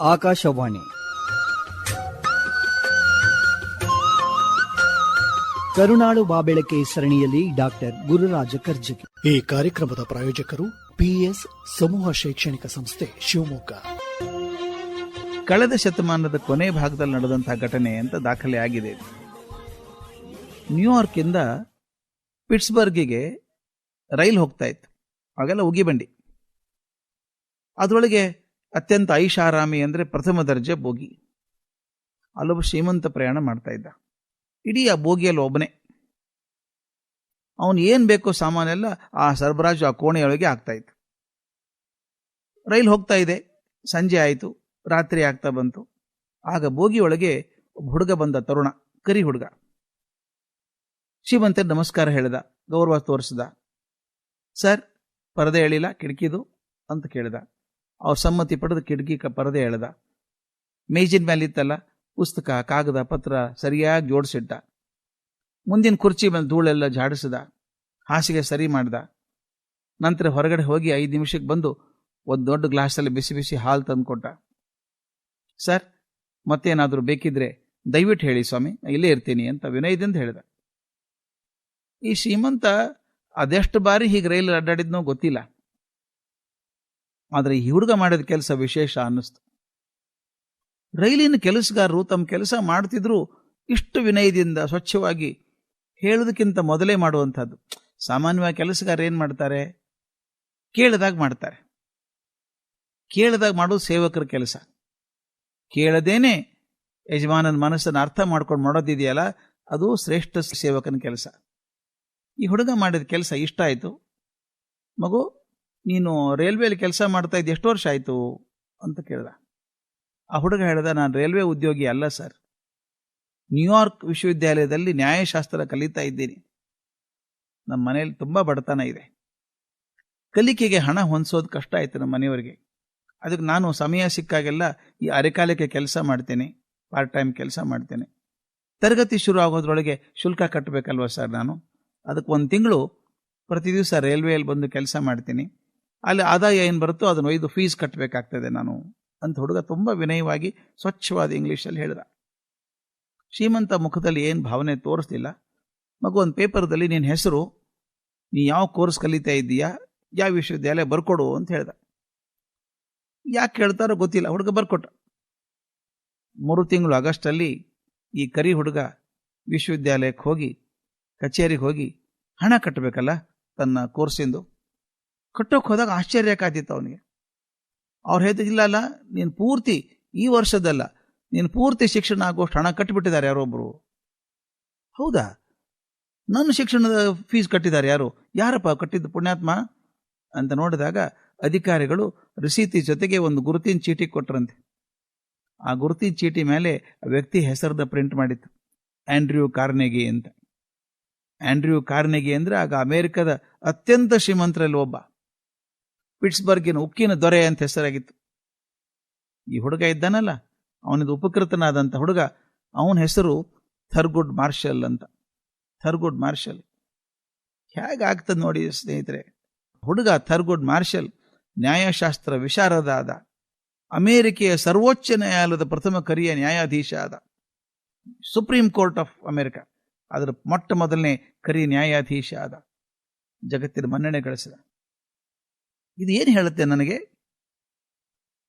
ಆಕಾಶವಾಣಿ. ಕರುಣಾಳು ಬಾಬೆಳಕೆ ಸರಣಿಯಲ್ಲಿ ಡಾಕ್ಟರ್ ಗುರುರಾಜ ಕರ್ಜಿಗೆ. ಈ ಕಾರ್ಯಕ್ರಮದ ಪ್ರಾಯೋಜಕರು ಪಿಎಸ್ ಸಮೂಹ ಶೈಕ್ಷಣಿಕ ಸಂಸ್ಥೆ ಶಿವಮೊಗ್ಗ. ಕಳೆದ ಶತಮಾನದ ಕೊನೆ ಭಾಗದಲ್ಲಿ ನಡೆದಂತಹ ಘಟನೆ ಅಂತ ದಾಖಲೆ ಆಗಿದೆ. ನ್ಯೂಯಾರ್ಕ್ ಇಂದ ಪಿಟ್ಸ್ಬರ್ಗಿಗೆ ರೈಲ್ ಹೋಗ್ತಾ ಇತ್ತು. ಆಗೆಲ್ಲ ಉಗಿಬಂಡಿ ಅದರೊಳಗೆ ಅತ್ಯಂತ ಐಷಾರಾಮಿ ಅಂದ್ರೆ ಪ್ರಥಮ ದರ್ಜೆ ಬೋಗಿ ಅಲ್ಲೊಬ್ಬ ಶ್ರೀಮಂತ ಪ್ರಯಾಣ ಮಾಡ್ತಾ ಇದ್ದ. ಇಡೀ ಆ ಬೋಗಿಯಲ್ಲಿ ಒಬ್ಬನೇ. ಅವನು ಏನು ಬೇಕೋ ಸಾಮಾನೆಲ್ಲ ಆ ಸರಬರಾಜು ಆ ಕೋಣೆಯೊಳಗೆ ಆಗ್ತಾ ಇತ್ತು ರೈಲ್ ಹೋಗ್ತಾ ಇದೆ. ಸಂಜೆ ಆಯಿತು. ರಾತ್ರಿ ಆಗ್ತಾ ಬಂತು. ಆಗ ಬೋಗಿಯೊಳಗೆ ಒಬ್ಬ ಹುಡುಗ ಬಂದ ತರುಣ. ಕರಿ ಹುಡುಗ. ಶ್ರೀಮಂತ ನಮಸ್ಕಾರ ಹೇಳಿದ. ಗೌರವ ತೋರಿಸಿದ. ಸರ್, ಪರದೆ ಎಳಿಲ್ಲ, ಕಿಟಕಿದು? ಅಂತ ಕೇಳಿದ. ಅವ್ರ ಸಮ್ಮತಿ ಪಡೆದು ಕಿಟಕಿ ಪರದೆ ಎಳೆದ. ಮೇಜಿನ ಮೇಲಿತ್ತಲ್ಲ ಪುಸ್ತಕ, ಕಾಗದ, ಪತ್ರ ಸರಿಯಾಗಿ ಜೋಡಿಸಿಟ್ಟ. ಮುಂದಿನ ಕುರ್ಚಿ ಮೇಲೆ ಧೂಳೆಲ್ಲ ಝಾಡಿಸಿದ. ಹಾಸಿಗೆ ಸರಿ ಮಾಡ್ದ. ನಂತರ ಹೊರಗಡೆ ಹೋಗಿ ಐದು ನಿಮಿಷಕ್ಕೆ ಬಂದು ಒಂದು ದೊಡ್ಡ ಗ್ಲಾಸಲ್ಲಿ ಬಿಸಿ ಬಿಸಿ ಹಾಲು ತಂದುಕೊಟ್ಟ. ಸರ್, ಮತ್ತೇನಾದರೂ ಬೇಕಿದ್ರೆ ದಯವಿಟ್ಟು ಹೇಳಿ ಸ್ವಾಮಿ, ಇಲ್ಲೇ ಇರ್ತೀನಿ ಅಂತ ವಿನಯದಿಂದ ಹೇಳಿದ. ಈ ಶ್ರೀಮಂತ ಅದೆಷ್ಟು ಬಾರಿ ಹೀಗೆ ರೈಲು ಅಡ್ಡಾಡಿದ್ನೋ ಗೊತ್ತಿಲ್ಲ. ಆದರೆ ಈ ಹುಡುಗ ಮಾಡಿದ ಕೆಲಸ ವಿಶೇಷ ಅನ್ನಿಸ್ತು. ರೈಲಿನ ಕೆಲಸಗಾರರು ತಮ್ಮ ಕೆಲಸ ಮಾಡ್ತಿದ್ರು, ಇಷ್ಟು ವಿನಯದಿಂದ ಸ್ವಚ್ಛವಾಗಿ ಹೇಳೋದಕ್ಕಿಂತ ಮೊದಲೇ ಮಾಡುವಂಥದ್ದು. ಸಾಮಾನ್ಯವಾಗಿ ಕೆಲಸಗಾರ ಏನು ಮಾಡ್ತಾರೆ? ಕೇಳಿದಾಗ ಮಾಡ್ತಾರೆ. ಕೇಳಿದಾಗ ಮಾಡೋದು ಸೇವಕರ ಕೆಲಸ. ಕೇಳದೇನೆ ಯಜಮಾನನ ಮನಸ್ಸನ್ನು ಅರ್ಥ ಮಾಡ್ಕೊಂಡು ಮಾಡೋದಿದೆಯಲ್ಲ, ಅದು ಶ್ರೇಷ್ಠ ಸೇವಕನ ಕೆಲಸ. ಈ ಹುಡುಗ ಮಾಡಿದ ಕೆಲಸ ಇಷ್ಟ ಆಯಿತು. ಮಗು ನೀನು ರೈಲ್ವೆಯಲ್ಲಿ ಕೆಲಸ ಮಾಡ್ತಾ ಇದ್ದು, ಎಷ್ಟು ವರ್ಷ ಆಯಿತು ಅಂತ ಕೇಳಿದ. ಆ ಹುಡುಗ ಹೇಳಿದ, ನಾನು ರೈಲ್ವೆ ಉದ್ಯೋಗಿ ಅಲ್ಲ ಸರ್. ನ್ಯೂಯಾರ್ಕ್ ವಿಶ್ವವಿದ್ಯಾಲಯದಲ್ಲಿ ನ್ಯಾಯಶಾಸ್ತ್ರ ಕಲಿತಾ ಇದ್ದೀನಿ. ನಮ್ಮ ಮನೆಯಲ್ಲಿ ತುಂಬ ಬಡತನ ಇದೆ. ಕಲಿಕೆಗೆ ಹಣ ಹೊಂದಿಸೋದು ಕಷ್ಟ ಆಯಿತು ನಮ್ಮ ಮನೆಯವರಿಗೆ. ಅದಕ್ಕೆ ನಾನು ಸಮಯ ಸಿಕ್ಕಾಗೆಲ್ಲ ಈ ಅರೆಕಾಲಕ್ಕೆ ಕೆಲಸ ಮಾಡ್ತೇನೆ ಪಾರ್ಟ್ ಟೈಮ್ ಕೆಲಸ ಮಾಡ್ತೇನೆ. ತರಗತಿ ಶುರು ಆಗೋದ್ರೊಳಗೆ ಶುಲ್ಕ ಕಟ್ಟಬೇಕಲ್ವ ಸರ್ ನಾನು? ಅದಕ್ಕೆ ಒಂದು ತಿಂಗಳು ಪ್ರತಿ ದಿವಸ ರೈಲ್ವೆಯಲ್ಲಿ ಬಂದು ಕೆಲಸ ಮಾಡ್ತೀನಿ. ಅಲ್ಲಿ ಆದಾಯ ಏನು ಬರುತ್ತೋ ಅದನ್ನು ಒಯ್ದು ಫೀಸ್ ಕಟ್ಟಬೇಕಾಗ್ತದೆ ನಾನು ಅಂತ ಹುಡುಗ ತುಂಬ ವಿನಯವಾಗಿ ಸ್ವಚ್ಛವಾದ ಇಂಗ್ಲೀಷಲ್ಲಿ ಹೇಳಿದ. ಶ್ರೀಮಂತ ಮುಖದಲ್ಲಿ ಏನು ಭಾವನೆ ತೋರಿಸ್ತಿಲ್ಲ. ಮಗು ಒಂದು ಪೇಪರ್ದಲ್ಲಿ ನಿನ್ನ ಹೆಸರು, ನೀ ಯಾವ ಕೋರ್ಸ್ ಕಲಿತಾ ಇದ್ದೀಯಾ, ಯಾವ ವಿಶ್ವವಿದ್ಯಾಲಯ ಬರ್ಕೊಡು ಅಂತ ಹೇಳ್ದ. ಯಾಕೆ ಹೇಳ್ತಾರೋ ಗೊತ್ತಿಲ್ಲ, ಹುಡುಗ ಬರ್ಕೊಟ್ಟ. ಮೂರು ತಿಂಗಳು ಆಗಸ್ಟಲ್ಲಿ ಈ ಕರಿ ಹುಡುಗ ವಿಶ್ವವಿದ್ಯಾಲಯಕ್ಕೆ ಹೋಗಿ, ಕಚೇರಿಗೆ ಹೋಗಿ ಹಣ ಕಟ್ಟಬೇಕಲ್ಲ ತನ್ನ ಕೋರ್ಸಿಂದು. ಕಟ್ಟೋಕೆ ಹೋದಾಗ ಆಶ್ಚರ್ಯ ಕಾದಿತ್ತು ಅವನಿಗೆ. ಅವ್ರು ಹೇಳ್ತಿದ್ದಿಲ್ಲ ಇಲ್ಲ ಅಲ್ಲ, ನೀನು ಪೂರ್ತಿ ಈ ವರ್ಷದಲ್ಲ, ನೀನು ಪೂರ್ತಿ ಶಿಕ್ಷಣ ಆಗೋಷ್ಟು ಹಣ ಕಟ್ಟಿಬಿಟ್ಟಿದ್ದಾರೆ ಯಾರೊಬ್ಬರು ಹೌದಾ? ನನ್ನ ಶಿಕ್ಷಣದ ಫೀಸ್ ಕಟ್ಟಿದ್ದಾರೆ ಯಾರು? ಯಾರಪ್ಪ ಕಟ್ಟಿದ್ದು ಪುಣ್ಯಾತ್ಮ? ಅಂತ ನೋಡಿದಾಗ ಅಧಿಕಾರಿಗಳು ರಿಸೀತಿ ಜೊತೆಗೆ ಒಂದು ಗುರುತಿನ ಚೀಟಿ ಕೊಟ್ರಂತೆ. ಆ ಗುರುತಿನ ಚೀಟಿ ಮೇಲೆ ವ್ಯಕ್ತಿ ಹೆಸರದ ಪ್ರಿಂಟ್ ಮಾಡಿತ್ತು, ಆಂಡ್ರ್ಯೂ ಕಾರ್ನೆಗಿ ಅಂತ. ಆಂಡ್ರ್ಯೂ ಕಾರ್ನೆಗಿ ಅಂದ್ರೆ ಆಗ ಅಮೇರಿಕದ ಅತ್ಯಂತ ಶ್ರೀಮಂತರಲ್ಲಿ ಒಬ್ಬ. ಪಿಟ್ಸ್ಬರ್ಗಿನ ಉಕ್ಕಿನ ದೊರೆ ಅಂತ ಹೆಸರಾಗಿತ್ತು. ಈ ಹುಡುಗ ಇದ್ದಾನಲ್ಲ, ಅವನದು ಉಪಕೃತನಾದಂಥ ಹುಡುಗ, ಅವನ ಹೆಸರು ಥರ್ಗುಡ್ ಮಾರ್ಷಲ್ ಅಂತ. Thurgood Marshall. ಹೇಗಾಗ್ತದೆ ನೋಡಿ ಸ್ನೇಹಿತರೆ, ಹುಡುಗ ಥರ್ಗುಡ್ ಮಾರ್ಷಲ್ ನ್ಯಾಯಶಾಸ್ತ್ರ ವಿಶಾರದ ಆದ ಅಮೇರಿಕೆಯ ಸರ್ವೋಚ್ಚ ನ್ಯಾಯಾಲಯದ ಪ್ರಥಮ ಕರಿಯ ನ್ಯಾಯಾಧೀಶ ಆದ. ಸುಪ್ರೀಂ ಕೋರ್ಟ್ ಆಫ್ ಅಮೆರಿಕ, ಅದರ ಮೊಟ್ಟ ಮೊದಲನೇ ಕರಿ ನ್ಯಾಯಾಧೀಶ ಆದ. ಜಗತ್ತಿನ ಮನ್ನಣೆ ಗಳಿಸಿದ ಇದು ಏನು ಹೇಳುತ್ತೆ ನನಗೆ?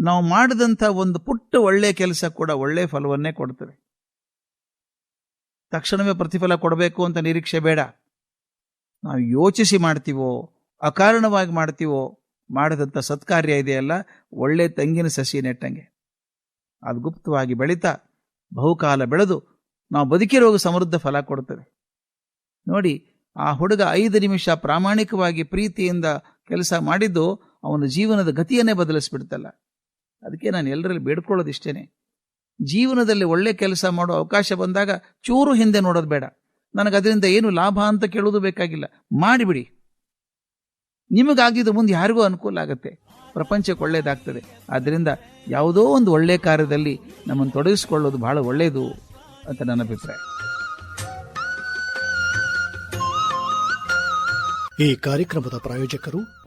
ನಾವು ಮಾಡಿದಂಥ ಒಂದು ಪುಟ್ಟ ಒಳ್ಳೆ ಕೆಲಸ ಕೂಡ ಒಳ್ಳೆ ಫಲವನ್ನೇ ಕೊಡ್ತದೆ. ತಕ್ಷಣವೇ ಪ್ರತಿಫಲ ಕೊಡಬೇಕು ಅಂತ ನಿರೀಕ್ಷೆ ಬೇಡ. ನಾವು ಯೋಚಿಸಿ ಮಾಡ್ತೀವೋ, ಅಕಾರಣವಾಗಿ ಮಾಡ್ತೀವೋ, ಮಾಡಿದಂಥ ಸತ್ಕಾರ್ಯ ಇದೆಯಲ್ಲ, ಒಳ್ಳೆ ತೆಂಗಿನ ಸಸಿ ನೆಟ್ಟಂಗೆ. ಅದು ಗುಪ್ತವಾಗಿ ಬೆಳೀತಾ, ಬಹುಕಾಲ ಬೆಳೆದು, ನಾವು ಬದುಕಿರೋಗ ಸಮೃದ್ಧ ಫಲ ಕೊಡ್ತದೆ. ನೋಡಿ ಆ ಹುಡುಗ ಐದು ನಿಮಿಷ ಪ್ರಾಮಾಣಿಕವಾಗಿ ಪ್ರೀತಿಯಿಂದ ಕೆಲಸ ಮಾಡಿದ್ದು ಅವನ ಜೀವನದ ಗತಿಯನ್ನೇ ಬದಲಿಸ್ಬಿಡ್ತಲ್ಲ. ಅದಕ್ಕೆ ನಾನು ಎಲ್ಲರಲ್ಲಿ ಬೇಡ್ಕೊಳ್ಳೋದಿಷ್ಟೇನೆ. ಜೀವನದಲ್ಲಿ ಒಳ್ಳೆ ಕೆಲಸ ಮಾಡೋ ಅವಕಾಶ ಬಂದಾಗ ಚೂರು ಹಿಂದೆ ನೋಡೋದು ಬೇಡ. ನನಗೆ ಅದರಿಂದ ಏನು ಲಾಭ ಅಂತ ಕೇಳೋದು ಬೇಕಾಗಿಲ್ಲ. ಮಾಡಿಬಿಡಿ. ನಿಮಗಾಗಿದ್ದು ಮುಂದೆ ಯಾರಿಗೂ ಅನುಕೂಲ ಆಗುತ್ತೆ. ಪ್ರಪಂಚಕ್ಕೆ ಒಳ್ಳೇದಾಗ್ತದೆ. ಆದ್ದರಿಂದ ಯಾವುದೋ ಒಂದು ಒಳ್ಳೆ ಕಾರ್ಯದಲ್ಲಿ ನಮ್ಮನ್ನು ತೊಡಗಿಸಿಕೊಳ್ಳೋದು ಬಹಳ ಒಳ್ಳೆಯದು ಅಂತ ನನ್ನ ಅಭಿಪ್ರಾಯ. ಈ ಕಾರ್ಯಕ್ರಮದ ಪ್ರಾಯೋಜಕರು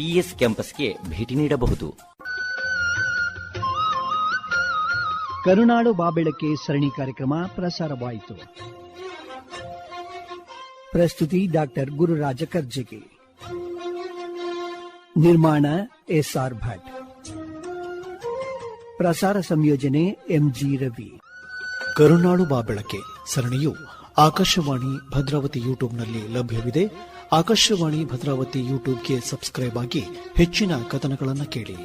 ಪಿಇಎಸ್ ಕ್ಯಾಂಪಸ್ಗೆ ಭೇಟಿ ನೀಡಬಹುದು. ಕರುನಾಡು ಬಾಬೆಳಕೆ ಸರಣಿ ಕಾರ್ಯಕ್ರಮ ಪ್ರಸಾರವಾಯಿತು. ಪ್ರಸ್ತುತಿ ಡಾಕ್ಟರ್ ಗುರುರಾಜ ಕರ್ಜಿಗೆ. ನಿರ್ಮಾಣ ಎಸ್ಆರ್ ಭಟ್. ಪ್ರಸಾರ ಸಂಯೋಜನೆ ಎಂಜಿ ರವಿ. ಕರುನಾಡು ಬಾಬೆಳಕೆ ಸರಣಿಯು ಆಕಾಶವಾಣಿ ಭದ್ರಾವತಿ ಯೂಟ್ಯೂಬ್ನಲ್ಲಿ ಲಭ್ಯವಿದೆ. ಆಕಾಶವಾಣಿ ಭದ್ರಾವತಿ ಯೂಟ್ಯೂಬ್ಗೆ ಸಬ್ಸ್ಕ್ರೈಬ್ ಆಗಿ ಹೆಚ್ಚಿನ ಕಥನಗಳನ್ನು ಕೇಳಿ.